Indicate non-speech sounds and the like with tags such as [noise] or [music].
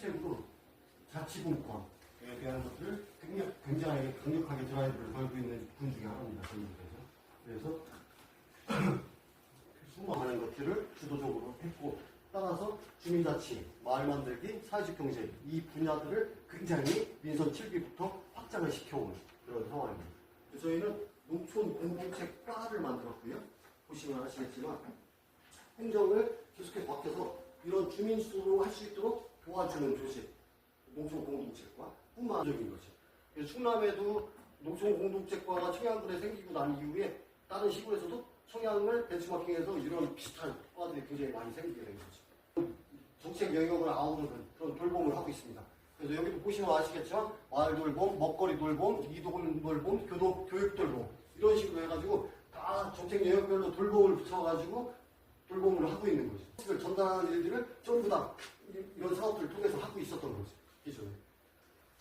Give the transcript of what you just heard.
최고 자치분권에 대한 것들을 굉장히, 강력하게 드라이브를 걸고 있는 분 중에 하나입니다. 저희들께서. 그래서 [clears throat] 수많은 것들을 주도적으로 했고 따라서 주민자치, 마을 만들기, 사회적 경제 이 분야들을 굉장히 민선 7기부터 확장을 시켜온 그런 상황입니다. 저희는 농촌 공동체과를 만들었고요. 보시면 아시겠지만 행정을 계속해서 바뀌어서 이런 주민 수로 할 수 있도록 도와주는 조직, 농촌 공동체과 뿐만적인 거죠. 충남에도 농촌 공동체과가 청양군에 생기고 난 이후에 다른 시골에서도 청양을 벤치마킹해서 이런 비슷한 과들이 굉장히 많이 생기게 된 거죠. 정책 영역을 아우르는 그런 돌봄을 하고 있습니다. 그래서 여기도 보시면 아시겠지만 마을 돌봄, 먹거리 돌봄, 이동 돌봄, 교도, 교육 돌봄 이런 식으로 해가지고 다 정책 영역별로 돌봄을 붙여가지고 돌봄을 하고 있는 거죠. 전달하는 일들을 전부 다 이- 이런 사업들을 통해서 하고 있었던.